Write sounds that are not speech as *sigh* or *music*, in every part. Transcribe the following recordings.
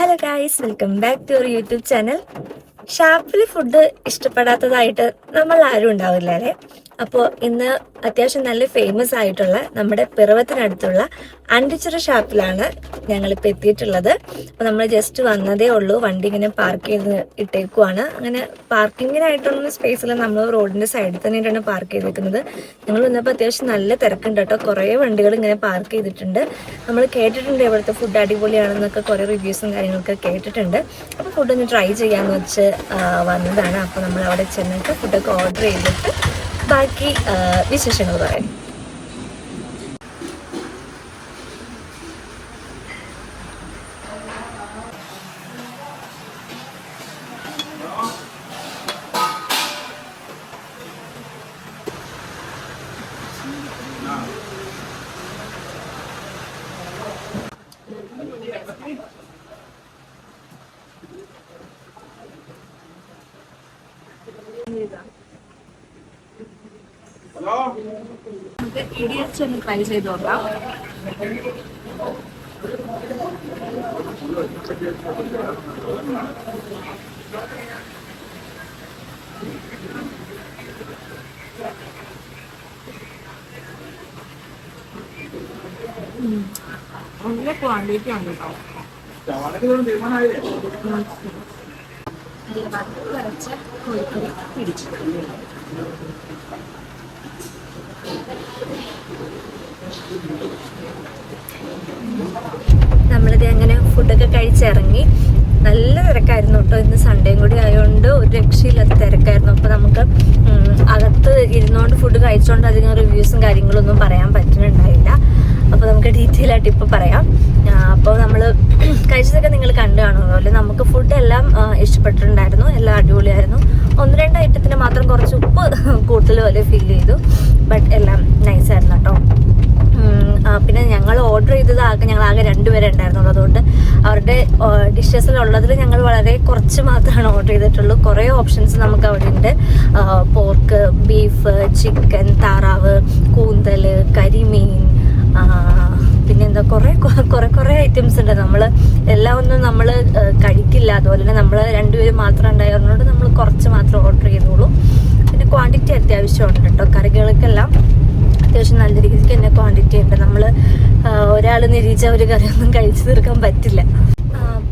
Hello guys welcome back to your YouTube channel ഷാപ്പിൽ food ഇഷ്ടപ്പെടാത്തതായിട്ട് നമ്മൾ ആരും ഉണ്ടാവില്ല അല്ലേ? അപ്പോൾ ഇന്ന് അത്യാവശ്യം നല്ല ഫേമസ് ആയിട്ടുള്ള നമ്മുടെ പിറവത്തിനടുത്തുള്ള അണ്ടിച്ചിറ ഷാപ്പിലാണ് ഞങ്ങളിപ്പോൾ എത്തിയിട്ടുള്ളത്. അപ്പോൾ നമ്മൾ ജസ്റ്റ് വന്നതേ ഉള്ളൂ. വണ്ടി ഇങ്ങനെ പാർക്ക് ചെയ്ത് ഇട്ടേക്കുവാണ്. അങ്ങനെ പാർക്കിങ്ങിനായിട്ടുള്ള സ്പേസിൽ നമ്മൾ റോഡിന്റെ സൈഡിൽ തന്നെയായിട്ടാണ് പാർക്ക് ചെയ്തേക്കുന്നത്. ഞങ്ങൾ വന്നപ്പോൾ അത്യാവശ്യം നല്ല തിരക്കുണ്ട് കേട്ടോ. കുറേ വണ്ടികൾ ഇങ്ങനെ പാർക്ക് ചെയ്തിട്ടുണ്ട്. നമ്മൾ കേട്ടിട്ടുണ്ട് ഇവിടുത്തെ ഫുഡ് അടിപൊളിയാണെന്നൊക്കെ കുറേ റിവ്യൂസും കാര്യങ്ങളൊക്കെ കേട്ടിട്ടുണ്ട്. അപ്പോൾ ഫുഡ് ഒന്ന് ട്രൈ ചെയ്യാമെന്ന് വെച്ച് വന്നതാണ്. അപ്പോൾ നമ്മൾ അവിടെ ചെന്നിട്ട് ഫുഡൊക്കെ ഓർഡർ ചെയ്തിട്ട് ബാക്കി ആ, വിശേഷങ്ങൾ പറയാം നമുക്ക് ഇടിയച്ച് ഒന്ന് ട്രൈ ചെയ്ത് നോക്കാം നല്ല ക്വാണ്ടിറ്റി ഉണ്ട് കേട്ടോ നല്ല വറുത്ത് വരച്ച കോഴിക്കറി പിടിച്ചു നമ്മളിത് അങ്ങനെ ഫുഡൊക്കെ കഴിച്ചിറങ്ങി. നല്ല തിരക്കായിരുന്നു കേട്ടോ. ഇന്ന് സൺഡേയും കൂടി ആയതുകൊണ്ട് ഒരു രക്ഷയില്ലാത്ത തിരക്കായിരുന്നു. അപ്പോൾ നമുക്ക് അകത്ത് ഇരുന്നുകൊണ്ട് ഫുഡ് കഴിച്ചുകൊണ്ട് അധികം റിവ്യൂസും കാര്യങ്ങളൊന്നും പറയാൻ പറ്റുന്നുണ്ടായില്ല. അപ്പോൾ നമുക്ക് ഡീറ്റെയിൽ ആയിട്ട് ഇപ്പോൾ പറയാം. അപ്പോൾ നമ്മൾ കഴിച്ചതൊക്കെ നിങ്ങൾ കണ്ടു അല്ലേ നമുക്ക് ഫുഡ് എല്ലാം ഇഷ്ടപ്പെട്ടിട്ടുണ്ടായിരുന്നു. എല്ലാം അടിപൊളിയായിരുന്നു. ഒന്ന് രണ്ട് ഐറ്റത്തിന് മാത്രം കുറച്ച് ഉപ്പ് *laughs* കൂടുതൽ പോലെ ഫീൽ ചെയ്തു. ബട്ട് എല്ലാം നൈസായിരുന്നു കേട്ടോ. ഉം, പിന്നെ ഞങ്ങൾ ഓർഡർ ചെയ്തത് ആകെ ഞങ്ങൾ ആകെ രണ്ടുപേരെ ഉണ്ടായിരുന്നുള്ളൂ. അതുകൊണ്ട് അവരുടെ ഡിഷസിലുള്ളതിൽ ഞങ്ങൾ വളരെ കുറച്ച് മാത്രമാണ് ഓർഡർ ചെയ്തിട്ടുള്ളൂ. കുറേ ഓപ്ഷൻസ് നമുക്ക് അവിടെ ഉണ്ട് പോർക്ക് ബീഫ് ചിക്കൻ താറാവ് കൂന്തൽ കരിമീൻ പിന്നെന്താ കുറേ കുറേ കുറേ ഐറ്റംസ് ഉണ്ട്. നമ്മൾ എല്ലാം ഒന്നും നമ്മൾ കഴിക്കില്ല. അതുപോലെ തന്നെ നമ്മൾ രണ്ടുപേരും മാത്രം ഉണ്ടായിരുന്നതുകൊണ്ട് നമ്മൾ കുറച്ച് മാത്രം ഓർഡർ ചെയ്തോളൂ. പിന്നെ ക്വാണ്ടിറ്റി അത്യാവശ്യം ഉണ്ട് കേട്ടോ കറികൾക്കെല്ലാം അത്യാവശ്യം നല്ല രീതിക്ക് തന്നെ ക്വാണ്ടിറ്റി ഉണ്ട്. നമ്മൾ ഒരാൾ നിരീച്ച ഒരു കറിയൊന്നും കഴിച്ചു തീർക്കാൻ പറ്റില്ല.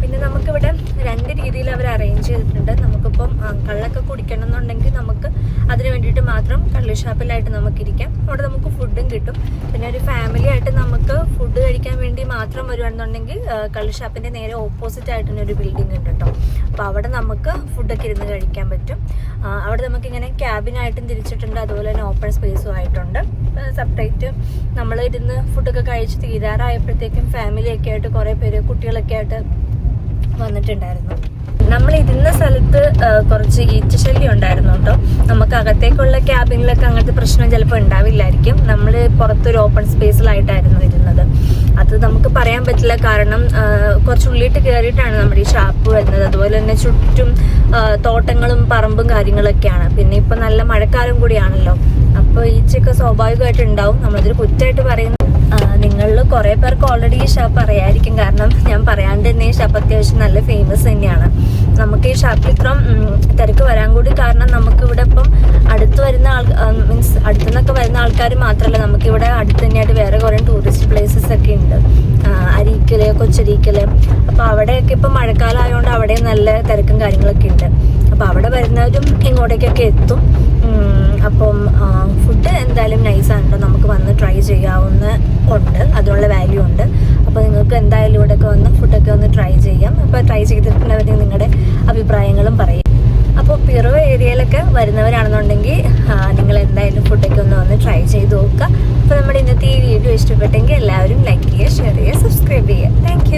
പിന്നെ നമുക്കിവിടെ രണ്ട് രീതിയിൽ അവർ അറേഞ്ച് ചെയ്തിട്ടുണ്ട്. നമുക്കിപ്പം കള്ളൊക്കെ കുടിക്കണം എന്നുണ്ടെങ്കിൽ നമുക്ക് മാത്രം കള്ളി ഷാപ്പിലായിട്ട് നമുക്കിരിക്കാം. അവിടെ നമുക്ക് ഫുഡും കിട്ടും. പിന്നെ ഒരു ഫാമിലി ആയിട്ട് നമുക്ക് ഫുഡ് കഴിക്കാൻ വേണ്ടി മാത്രം വരുവാണെന്നുണ്ടെങ്കിൽ കള്ളി ഷാപ്പിന്റെ നേരെ ഓപ്പോസിറ്റ് ആയിട്ടുള്ള ഒരു ബിൽഡിംഗ് ഉണ്ട് കേട്ടോ. അപ്പോൾ അവിടെ നമുക്ക് ഫുഡൊക്കെ ഇരുന്ന് കഴിക്കാൻ പറ്റും. അവിടെ അവിടെ നമുക്കിങ്ങനെ ക്യാബിനായിട്ടും തിരിച്ചിട്ടുണ്ട്. അതുപോലെ തന്നെ ഓപ്പൺ സ്പേസും ആയിട്ടുണ്ട്. സെപ്പറേറ്റ് നമ്മൾ ഇരുന്ന് ഫുഡൊക്കെ കഴിച്ച് തീരാറായപ്പോഴത്തേക്കും ഫാമിലിയൊക്കെ ആയിട്ട് കുറേ പേര് കുട്ടികളൊക്കെ ആയിട്ട് വന്നിട്ടുണ്ടായിരുന്നു. നമ്മൾ ഇരുന്ന സ്ഥലത്ത് കുറച്ച് ഈച്ച ശല്യം ഉണ്ടായിരുന്നു കേട്ടോ. നമുക്ക് അകത്തേക്കുള്ള ക്യാബിനിലൊക്കെ അങ്ങനത്തെ പ്രശ്നം ചിലപ്പോൾ ഉണ്ടാവില്ലായിരിക്കും. നമ്മൾ പുറത്തൊരു ഓപ്പൺ സ്പേസിലായിട്ടായിരുന്നു ഇരുന്നത്. അത് നമുക്ക് പറയാൻ പറ്റില്ല. കാരണം കുറച്ച് ഉള്ളിട്ട് കയറിയിട്ടാണ് നമ്മുടെ ഈ ഷാപ്പ് വരുന്നത്. അതുപോലെ തന്നെ ചുറ്റും തോട്ടങ്ങളും പറമ്പും കാര്യങ്ങളൊക്കെയാണ്. പിന്നെ ഇപ്പം നല്ല മഴക്കാലം കൂടിയാണല്ലോ. അപ്പോൾ ഈച്ചയൊക്കെ സ്വാഭാവികമായിട്ടുണ്ടാവും. നമ്മളതൊരു കുറ്റമായിട്ട് പറയുന്നു നിങ്ങളിൽ കുറേ പേർക്ക് ഓൾറെഡി ഈ ഷാപ്പ് അറിയായിരിക്കും. കാരണം ഞാൻ പറയാണ്ട് തന്നെ ഈ ഷാപ്പ് അത്യാവശ്യം നല്ല ഫേമസ് തന്നെയാണ്. നമുക്ക് ഈ ഷാപ്പിൽ ഇത്രം ഉം, തിരക്ക് വരാൻ കൂടി കാരണം നമുക്കിവിടെ ഇപ്പം അടുത്ത് വരുന്ന ആൾ മീൻസ് അടുത്തുനിന്നൊക്കെ വരുന്ന ആൾക്കാർ മാത്രമല്ല നമുക്കിവിടെ അടുത്ത് തന്നെയായിട്ട് വേറെ കുറേ ടൂറിസ്റ്റ് പ്ലേസസ് ഒക്കെ ഉണ്ട്. ആ, അരീക്കൽ അപ്പോൾ അവിടെയൊക്കെ ഇപ്പം മഴക്കാലം ആയതുകൊണ്ട് അവിടെ നല്ല തിരക്കും കാര്യങ്ങളൊക്കെ ഉണ്ട്. അപ്പോൾ അവിടെ വരുന്നവരും ഇങ്ങോട്ടേക്കൊക്കെ എത്തും. അപ്പം ഫുഡ് എന്തായാലും നൈസാണ് നമുക്ക് വന്ന് ട്രൈ ചെയ്യാവുന്ന ഉണ്ട്. അതിനുള്ള വാല്യൂ ഉണ്ട്. അപ്പോൾ നിങ്ങൾക്ക് എന്തായാലും ഇവിടെയൊക്കെ വന്ന് ഫുഡൊക്കെ ഒന്ന് ട്രൈ ചെയ്യാം. അപ്പോൾ ട്രൈ ചെയ്തിട്ടുള്ളവർ നിങ്ങളുടെ അഭിപ്രായങ്ങളും പറയും. അപ്പോൾ പിറവ് ഏരിയയിലൊക്കെ വരുന്നവരാണെന്നുണ്ടെങ്കിൽ നിങ്ങൾ എന്തായാലും ഫുഡൊക്കെ ഒന്ന് വന്ന് ട്രൈ ചെയ്ത് നോക്കുക. അപ്പോൾ നമ്മുടെ ഇന്നത്തെ ഈ വീഡിയോ ഇഷ്ടപ്പെട്ടെങ്കിൽ എല്ലാവരും ലൈക്ക് ചെയ്യുക ഷെയർ ചെയ്യുക സബ്സ്ക്രൈബ് ചെയ്യുക. താങ്ക്